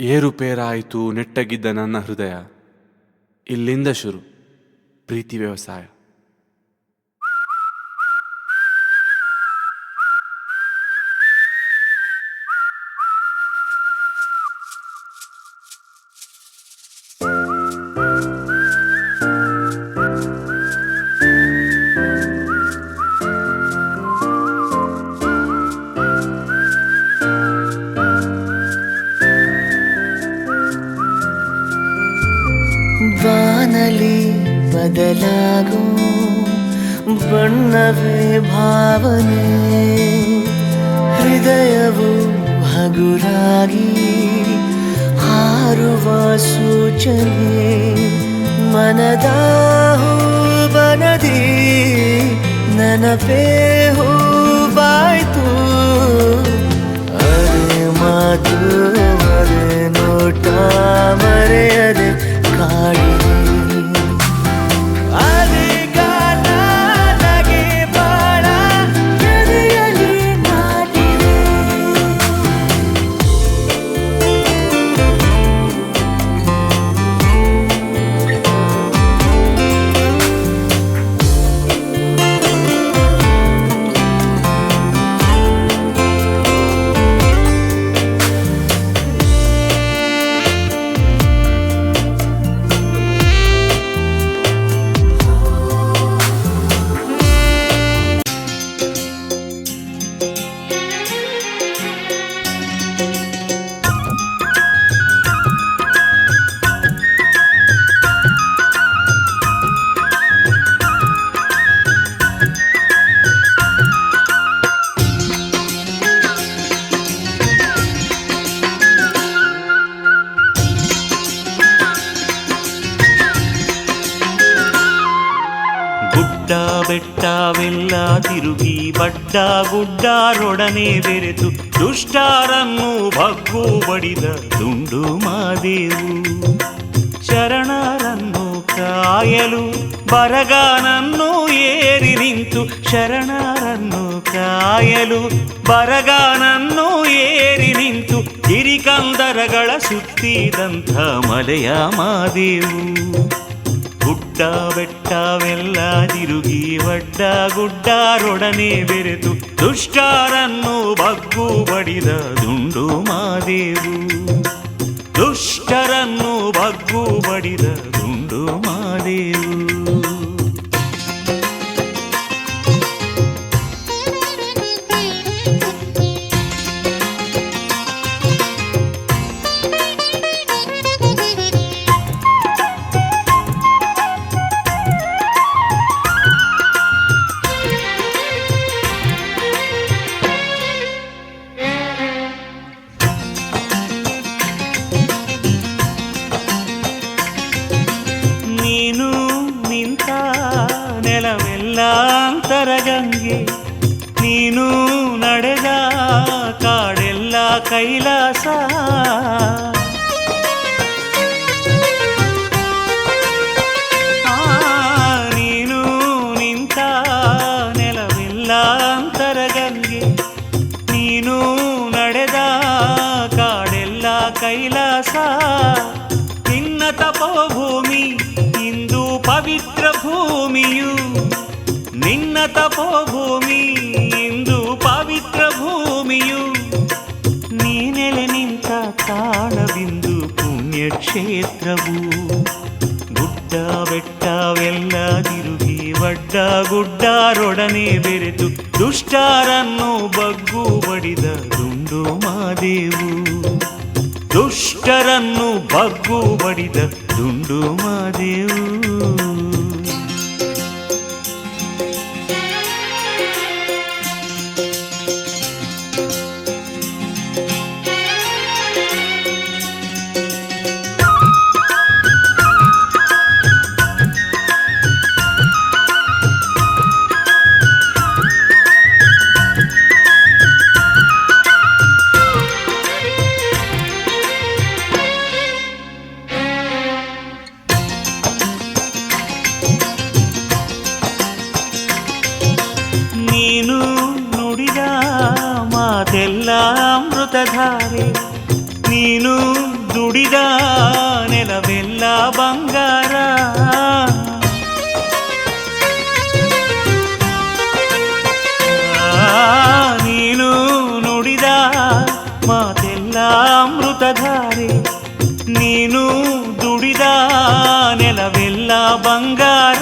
ಏರುಪೇರಾಯಿತು ನೆಟ್ಟಗಿದ್ದ ನನ್ನ ಹೃದಯ. ಇಲ್ಲಿಂದ ಶುರು. ಪ್ರೀತಿ ವ್ಯವಸಾಯ. ಬಾನಲಿ ಬದಲಾಗೋ ಬಣ್ಣವೇ ಭಾವನೆ ಹೃದಯವು ಹಗುರಾಗಿ ಹಾರುವ ಸೂಚನೆ ಮನದ ಬನದಿ ನೆನಪೇ ಬೆಟ್ಟವೆಲ್ಲ ತಿರುಗಿ ಬಡ್ಡ ಗುಡ್ಡಾರೊಡನೆ ಬೆರೆತು ದುಷ್ಟಾರನ್ನು ಭಗ್ಗು ಬಡಿದ ದುಂಡು ಮಾದೇವು. ಶರಣರನ್ನು ಕಾಯಲು ಬರಗಾನನ್ನು ಏರಿ ನಿಂತು ಶರಣರನ್ನು ಕಾಯಲು ಬರಗಾನನ್ನು ಏರಿ ನಿಂತು ಗಿರಿಕಂದರಗಳ ಸುತ್ತಿದಂಥ ಮಲೆಯ ಮಾದೇವು. ಗುಡ್ಡ ಬೆಟ್ಟವೆಲ್ಲ ತಿರುಗಿ ವಡ್ಡ ಗುಡ್ಡಾರೊಡನೆ ಬೆರೆತು ದುಷ್ಟಾರನ್ನು ಬಗ್ಗು ಬಡಿದ ದುಂಡು ಮಾದೇವು. ದುಷ್ಟರನ್ನು ಬಗ್ಗು ಬಡಿದ ದುಂಡು ಮಾದೇವು ಅಂತರಗಂಗೆ ನೀನು ನಡೆದ ಕಾಡೆಲ್ಲ ಕೈಲಾಸ. ನೀನು ನಿಂತ ನೆಲವೆಲ್ಲ ಅಂತರಗಂಗೆ ನೀನು ನಡೆದ ಕಾಡೆಲ್ಲ ಕೈಲಾಸ. ಭೂಮಿಯು ನಿನ್ನ ತಪೋಭೂಮಿ ಇಂದು ಪವಿತ್ರ ಭೂಮಿಯು. ನೀನೆಲೆ ನಿಂತ ತಾಣಬಿಂದು ಪುಣ್ಯಕ್ಷೇತ್ರವು. ಗುಡ್ಡ ಬೆಟ್ಟವೆಲ್ಲ ತಿರುಗಿ ಬಡ್ಡ ಗುಡ್ಡರೊಡನೆ ಬೆರೆತು ದುಷ್ಟಾರನ್ನು ಬಗ್ಗು ಬಡಿದ ದುಂಡು ಮಾದೇವು. ದುಷ್ಟರನ್ನು ಬಗ್ಗು ಬಡಿದ ದುಂಡು ಮಾದೇವು. ನುಡಿದ ಮಾತೆಲ್ಲ ಅಮೃತಧಾರೆ ನೀನು ದುಡಿದ ನೆಲವೆಲ್ಲ ಬಂಗಾರ ಆ, ನೀನು ನುಡಿದ ಮಾತೆಲ್ಲ ಅಮೃತಧಾರೆ ನೀನು ದುಡಿದ ನೆಲವೆಲ್ಲ ಬಂಗಾರ